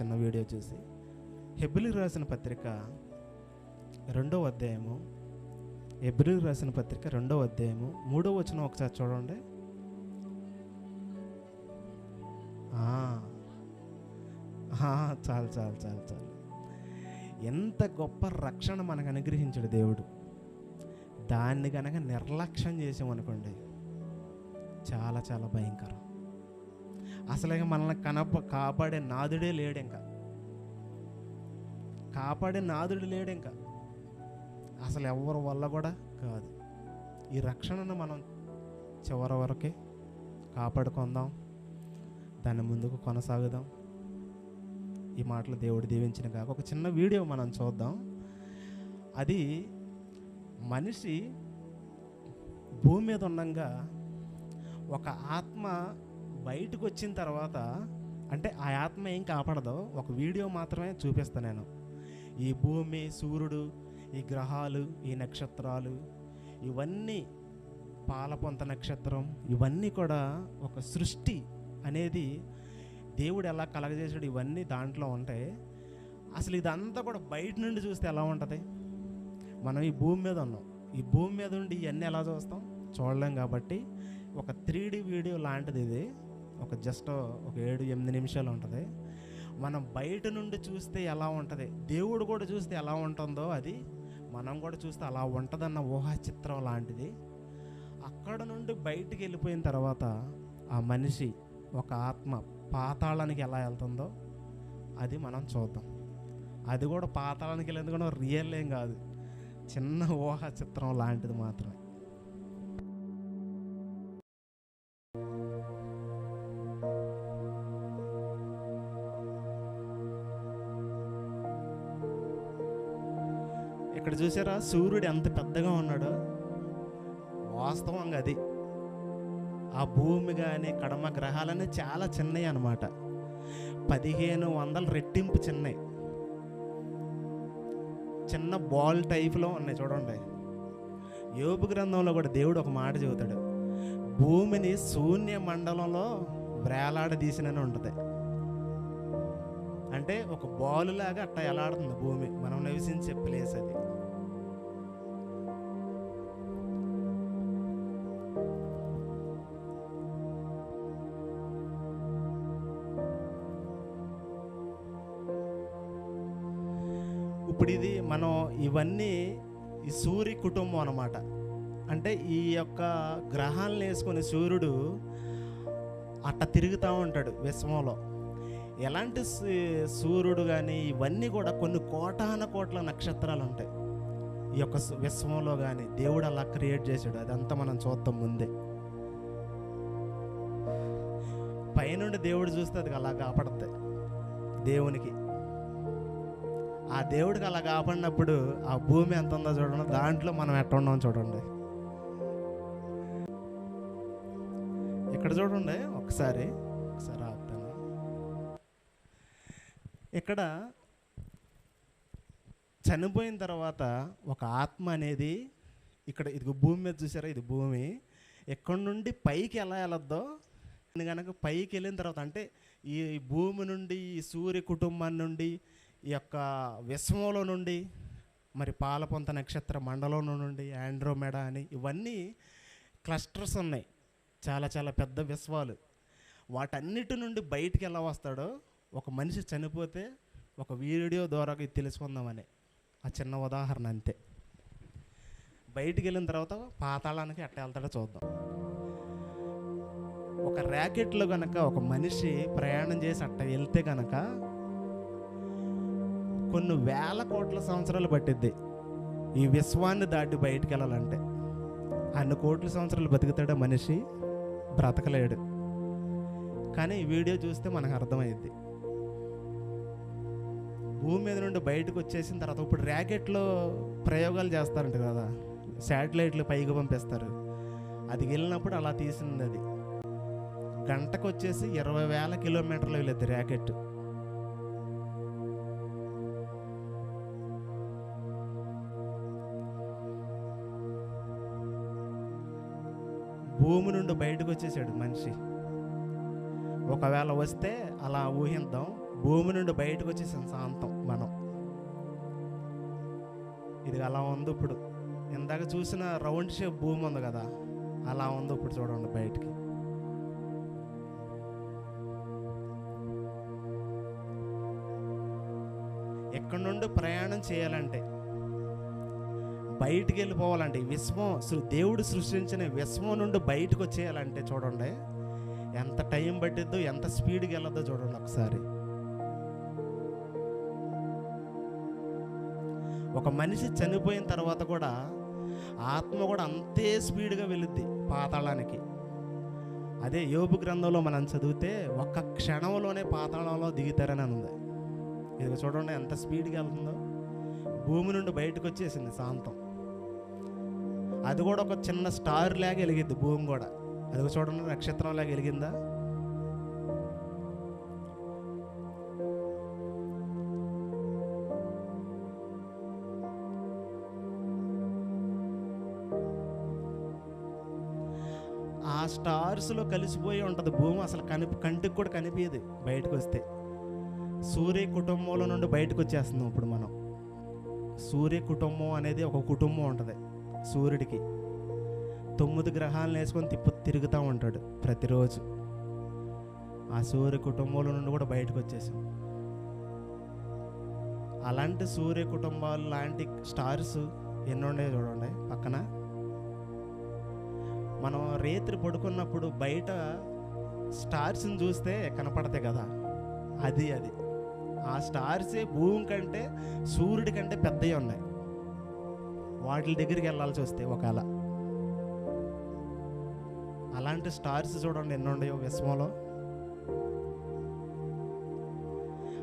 చిన్న వీడియో చూసి. హెబ్రిల్ రాసిన పత్రిక రెండో అధ్యాయము. హెబ్రిల్ రాసిన పత్రిక రెండో అధ్యాయము. మూడో వచనం ఒకసారి చూడండి. చాలు చాలు చాలు చాలు. ఎంత గొప్ప రక్షణ మనకు అనుగ్రహించాడు దేవుడు. దాన్ని కనుక నిర్లక్ష్యం చేసామనుకోండి చాలా చాలా భయంకరం. అసలు ఇంకా మనల్ని కనప కాపాడే నాదుడే లేడు ఇంకా. కాపాడే నాదుడు లేడు ఇంకా. అసలు ఎవరి వల్ల కూడా కాదు. ఈ రక్షణను మనం చివరి వరకే కాపాడుకుందాం. దాన్ని ముందుకు కొనసాగుదాం. ఈ మాటలు దేవుడు దీవించిన కాక ఒక చిన్న వీడియో మనం చూద్దాం. అది మనిషి భూమి మీద ఉండగా ఒక ఆత్మ బయటకు వచ్చిన తర్వాత అంటే ఆ ఆత్మ ఏం కాపాడదో ఒక వీడియో మాత్రమే చూపిస్తాను నేను. ఈ భూమి సూర్యుడు ఈ గ్రహాలు ఈ నక్షత్రాలు ఇవన్నీ పాలపొంత నక్షత్రం ఇవన్నీ కూడా ఒక సృష్టి అనేది దేవుడు ఎలా కలగజేసాడు ఇవన్నీ దాంట్లో ఉంటాయి అసలు ఇదంతా కూడా బయట నుండి చూస్తే ఎలా ఉంటుంది? మనం ఈ భూమి మీద ఉన్నాం. ఈ భూమి మీద ఉండి ఇవన్నీ ఎలా చూస్తాం? చూడలేం కాబట్టి ఒక త్రీ వీడియో లాంటిది ఇది. ఒక జస్ట్ ఒక ఏడు ఎనిమిది నిమిషాలు ఉంటుంది. మనం బయట నుండి చూస్తే ఎలా ఉంటుంది? దేవుడు కూడా చూస్తే ఎలా ఉంటుందో అది మనం కూడా చూస్తే అలా ఉంటుందన్న ఊహా చిత్రం లాంటిది. అక్కడ నుండి బయటికి వెళ్ళిపోయిన తర్వాత ఆ మనిషి ఒక ఆత్మ పాతాళానికి ఎలా వెళ్తుందో అది మనం చూద్దాం. అది కూడా పాతాళానికి వెళ్ళేందుకు రియల్ ఏం కాదు. చిన్న ఊహా చిత్రం లాంటిది మాత్రమే. ఇక్కడ చూసారా? సూర్యుడు ఎంత పెద్దగా ఉన్నాడో? వాస్తవంగా అది. ఆ భూమి కానీ కడమ గ్రహాలన్నీ చాలా చిన్నవి అన్నమాట. పదిహేను వందల రెట్టింపు చిన్నవి. చిన్న బాల్ టైప్లో ఉన్నాయి చూడండి. యోపు గ్రంథంలో కూడా దేవుడు ఒక మాట చెబుతాడు. భూమిని శూన్య మండలంలో వేలాడదీసినని ఉంటుంది. అంటే ఒక బాలు లాగా అట్ట ఎలాడుతుంది భూమి. మనం నివసించే ప్లేస్ అది. ఇప్పుడు ఇది మనం ఇవన్నీ ఈ సూర్య కుటుంబం అన్నమాట. అంటే ఈ యొక్క గ్రహాలను వేసుకుని సూర్యుడు అట్ట తిరుగుతూ ఉంటాడు విశ్వంలో. ఎలాంటి సూ- సూర్యుడు కానీ ఇవన్నీ కూడా కొన్ని కోటాన కోట్ల నక్షత్రాలు ఉంటాయి. ఈ యొక్క విశ్వంలో కానీ దేవుడు అలా క్రియేట్ చేశాడు. అదంతా మనం చూద్దాం ముందే. పైనుండి దేవుడు చూస్తే అది అలా కాపాడుతాయి దేవునికి ఆ దేవుడికి అలా కాపాడినప్పుడు ఆ భూమి ఎంత ఉందో చూడండి. దాంట్లో మనం ఎట్ట ఉన్నాం చూడండి. ఇక్కడ చూడండి ఒకసారి ఒకసారి ఆపుతాను. ఇక్కడ చనిపోయిన తర్వాత ఒక ఆత్మ అనేది ఇక్కడ ఇది భూమి మీద చూసారా? ఇది భూమి. ఎక్కడి నుండి పైకి ఎలా వెళ్ళొద్దో కనుక పైకి వెళ్ళిన తర్వాత అంటే ఈ భూమి నుండి ఈ సూర్య కుటుంబం నుండి ఈ యొక్క విశ్వంలో నుండి మరి పాలపొంత నక్షత్ర మండలంలో నుండి ఆండ్రోమెడ అని ఇవన్నీ క్లస్టర్స్ ఉన్నాయి. చాలా చాలా పెద్ద విశ్వాలు. వాటన్నిటి నుండి బయటికి ఎలా వస్తాడో ఒక మనిషి చనిపోతే ఒక వీడియో ద్వారా ఇది తెలుసుకుందామని. ఆ చిన్న ఉదాహరణ అంతే. బయటికి వెళ్ళిన తర్వాత పాతాళానికి ఎట్ట వెళ్తాడో చూద్దాం. ఒక ర్యాకెట్లో కనుక ఒక మనిషి ప్రయాణం చేసి అట్ట వెళ్తే కనుక కొన్ని వేల కోట్ల సంవత్సరాలు పట్టిద్ది. ఈ విశ్వాన్ని దాటి బయటికి వెళ్ళాలంటే అన్ని కోట్ల సంవత్సరాలు బతుకుతాడే మనిషి బ్రతకలేడు. కానీ ఈ వీడియో చూస్తే మనకు అర్థమైద్ది. భూమి మీద నుండి బయటకు వచ్చేసిన తర్వాత ఇప్పుడు ర్యాకెట్లో ప్రయోగాలు చేస్తారంట కదా. శాటిలైట్లు పైకి పంపిస్తారు. అది వెళ్ళినప్పుడు అలా తీసింది అది. గంటకు వచ్చేసి ఇరవై వేల కిలోమీటర్లు వెళ్ళేది ర్యాకెట్ భూమి నుండి బయటకు వచ్చేసాడు మనిషి. ఒకవేళ వస్తే అలా ఊహిద్దాం భూమి నుండి బయటకు వచ్చేసాం శాంతం మనం. ఇది అలా ఉంది ఇప్పుడు. ఇందాక చూసిన రౌండ్ షేప్ భూమి ఉంది కదా అలా ఉంది ఇప్పుడు చూడండి బయటికి. ఎక్కడి నుండి ప్రయాణం చేయాలంటే బయటికి వెళ్ళిపోవాలంటే విశ్వం సృ- దేవుడు సృష్టించిన విశ్వం నుండి బయటకు వచ్చేయాలంటే చూడండి. ఎంత టైం పట్టిద్దో ఎంత స్పీడ్కి వెళ్ళొద్దో చూడండి ఒకసారి. ఒక మనిషి చనిపోయిన తర్వాత కూడా ఆత్మ కూడా అంతే స్పీడ్గా వెళుద్ది పాతాళానికి. అదే యోబు గ్రంథంలో మనం చదివితే ఒక్క క్షణంలోనే పాతాళంలో దిగుతారని ఉంది. ఇది చూడండి ఎంత స్పీడ్గా వెళ్తుందో. భూమి నుండి బయటకు వచ్చేసింది శాంతం అది కూడా ఒక చిన్న స్టార్ లాగా వెలిగిద్ది భూమి కూడా. అది చూడండి నక్షత్రం లాగా వెలిగిందా? ఆ స్టార్స్లో కలిసిపోయి ఉంటుంది భూమి అసలు కనిపి కంటికి కూడా కనిపించదు బయటకు వస్తే. సూర్య కుటుంబంలో నుండి బయటకు వచ్చేస్తున్నాం ఇప్పుడు మనం. సూర్య కుటుంబం అనేది ఒక కుటుంబం ఉంటుంది. సూర్యుడికి తొమ్మిది గ్రహాలను వేసుకొని తిప్పు తిరుగుతూ ఉంటాడు ప్రతిరోజు. ఆ సూర్య కుటుంబంలో నుండి కూడా బయటకు వచ్చేసాం. అలాంటి సూర్య కుటుంబాలు లాంటి స్టార్స్ ఎన్నుండే ఉన్నాయి చూడండి పక్కన. మనం రేత్రి పడుకున్నప్పుడు బయట స్టార్స్ని చూస్తే కనపడతాయి కదా. అది అది. ఆ స్టార్సే భూమి కంటే సూర్యుడి కంటే పెద్దవి ఉన్నాయి. వాటి దగ్గరికి వెళ్ళాల్సి వస్తే ఒకవేళ. అలాంటి స్టార్స్ చూడండి ఎన్ని ఉన్నాయో విశ్వంలో.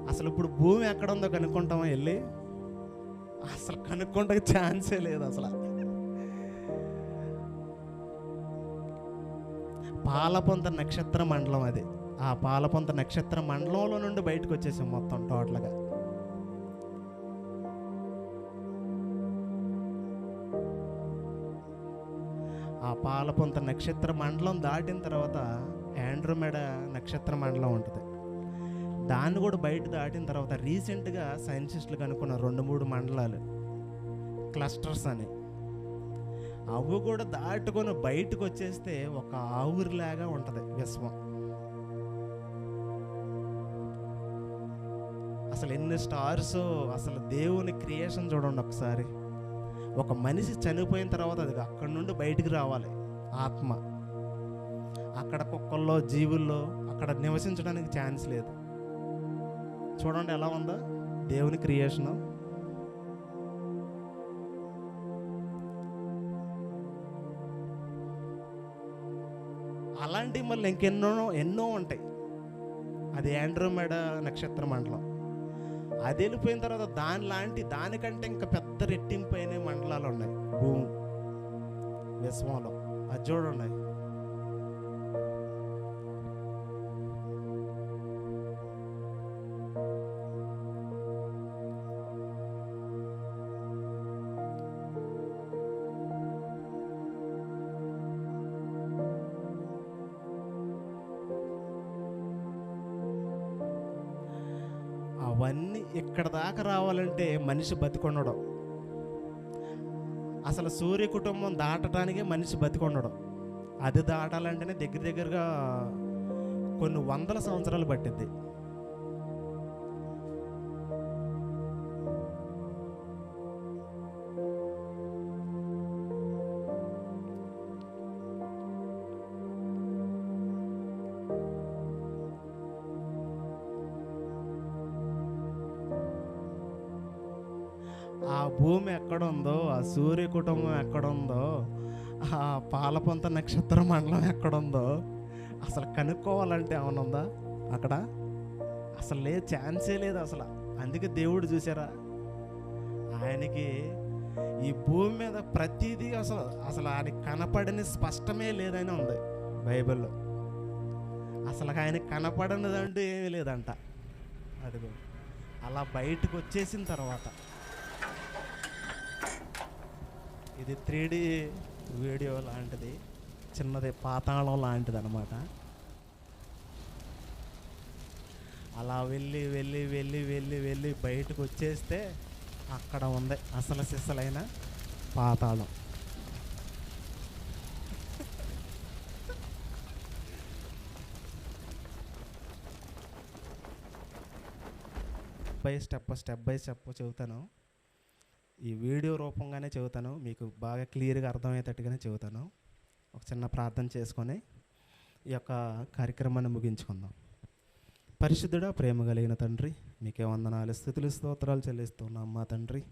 అసలు ఇప్పుడు భూమి ఎక్కడ ఉందో కనుక్కుంటామో వెళ్ళి? అసలు కనుక్కుంటే ఛాన్సే లేదు అసలు. పాలపొంత నక్షత్ర మండలం అది. ఆ పాలపొంత నక్షత్ర మండలంలో నుండి బయటకు వచ్చేసాం మొత్తం టోటల్గా. పాలపొంత నక్షత్ర మండలం దాటిన తర్వాత ఆండ్రోమెడ నక్షత్ర మండలం ఉంటుంది. దాన్ని కూడా బయట దాటిన తర్వాత రీసెంట్గా సైంటిస్టులు కనుక్కున్న రెండు మూడు మండలాలు క్లస్టర్స్ అని. అవి కూడా దాటుకొని బయటకు వచ్చేస్తే ఒక ఆవురిలాగా ఉంటుంది విశ్వం. అసలు ఎన్ని స్టార్స్ అసలు దేవుని క్రియేషన్ చూడండి ఒకసారి. ఒక మనిషి చనిపోయిన తర్వాత అది అక్కడి నుండి బయటికి రావాలి. ఆత్మ. అక్కడ కుక్కల్లో జీవుల్లో అక్కడ నివసించడానికి ఛాన్స్ లేదు. చూడండి ఎలా ఉందో. దేవుని క్రియేషను అలాంటివి మళ్ళీ ఇంకెన్నో ఎన్నో ఉంటాయి. అది ఆండ్రోమెడ నక్షత్ర మండలం. అది వెళ్ళిపోయిన తర్వాత దాని లాంటి దానికంటే ఇంకా పెద్ద రెట్టింపు అయిన మండలాలు ఉన్నాయి. భూమి విశ్వంలో. అది చూడండి. అవన్నీ ఇక్కడ దాకా రావాలంటే మనిషి బతికొండడం అసలు సూర్య కుటుంబం దాటడానికే మనిషి బతికొండడం అది దాటాలంటేనే దగ్గర దగ్గరగా కొన్ని వందల సంవత్సరాలు పట్టింది భూమి ఎక్కడుందో ఆ సూర్య కుటుంబం ఎక్కడుందో ఆ పాలపంత నక్షత్ర మండలం ఎక్కడుందో అసలు కనుక్కోవాలంటే ఏమనుందా అక్కడ? అసలు లేదు ఛాన్సే లేదు అసలు. అందుకే దేవుడు చూసారా ఆయనకి ఈ భూమి మీద ప్రతిదీ అసలు అసలు ఆయనకి కనపడని స్పష్టమే లేదని ఉంది బైబిల్లో. అసలు ఆయన కనపడనిదంటూ ఏమీ లేదంట. అదిగో అలా బయటకు వచ్చేసిన తర్వాత ఇది త్రీ వీడియో లాంటిది. చిన్నది పాతాళం లాంటిది అనమాట అలా వెళ్ళి వెళ్ళి వెళ్ళి వెళ్ళి వెళ్ళి బయటకు వచ్చేస్తే అక్కడ ఉంది అసలు సిసలైన పాతాళం. By step step by step చెబుతాను. ఈ వీడియో రూపంగానే చెబుతాను. మీకు బాగా క్లియర్గా అర్థమయ్యేటట్టుగానే చెబుతాను. ఒక చిన్న ప్రార్థన చేసుకొని ఈ యొక్క కార్యక్రమాన్ని ముగించుకుందాం. పరిశుద్ధుడా ప్రేమ కలిగిన తండ్రి మీకే వందనాలు స్థుతులు స్తోత్రాలు చెల్లిస్తున్నాం మా తండ్రి.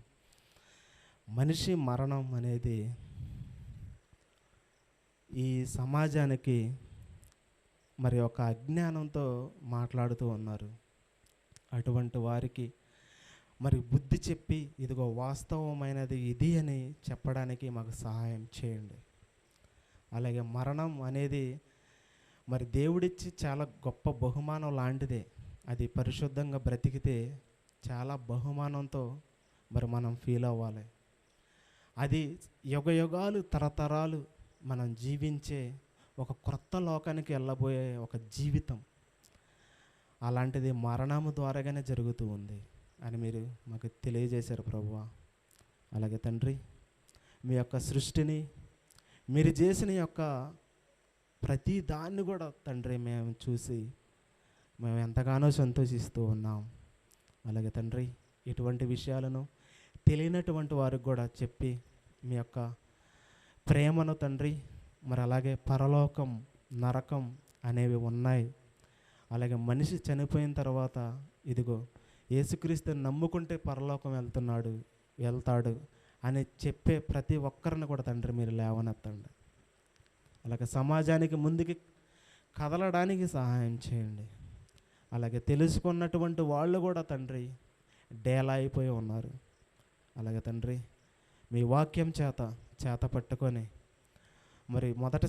మనిషి మరణం అనేది ఈ సమాజానికి మరి ఒక అజ్ఞానంతో మాట్లాడుతూ ఉన్నారు. అటువంటి వారికి మరి బుద్ధి చెప్పి ఇదిగో వాస్తవమైనది ఇది అని చెప్పడానికి మాకు సహాయం చేయండి. అలాగే మరణం అనేది మరి దేవుడిచ్చి చాలా గొప్ప బహుమానం లాంటిదే. అది పరిశుద్ధంగా బ్రతికితే చాలా బహుమానంతో మరి మనం ఫీల్ అవ్వాలి. అది యుగ యుగాలు తరతరాలు మనం జీవించే ఒక క్రొత్త లోకానికి వెళ్ళబోయే ఒక జీవితం. అలాంటిది మరణము ద్వారాగానే జరుగుతూ ఉంది. అని మీరు మాకు తెలియజేశారు ప్రభు అలాగే తండ్రి మీ యొక్క సృష్టిని మీరు చేసిన యొక్క ప్రతి దాన్ని కూడా తండ్రి మేము చూసి మేము ఎంతగానో సంతోషిస్తూ ఉన్నాం. అలాగే తండ్రి ఇటువంటి విషయాలను తెలియనటువంటి వారికి కూడా చెప్పి మీ యొక్క ప్రేమను తండ్రి మరి అలాగే పరలోకం నరకం అనేవి ఉన్నాయి. అలాగే మనిషి చనిపోయిన తర్వాత ఇదిగో యేసుక్రీస్తుని నమ్ముకుంటే పరలోకం వెళ్తున్నాడు వెళ్తాడు అని చెప్పే ప్రతి ఒక్కరిని కూడా తండ్రి మీరు లేవనెత్తండి. అలాగే సమాజానికి ముందుకి కదలడానికి సహాయం చేయండి. అలాగే తెలుసుకున్నటువంటి వాళ్ళు కూడా తండ్రి డేలా అయిపోయి ఉన్నారు. అలాగే తండ్రి మీ వాక్యం చేత చేత పట్టుకొని మరి మొదట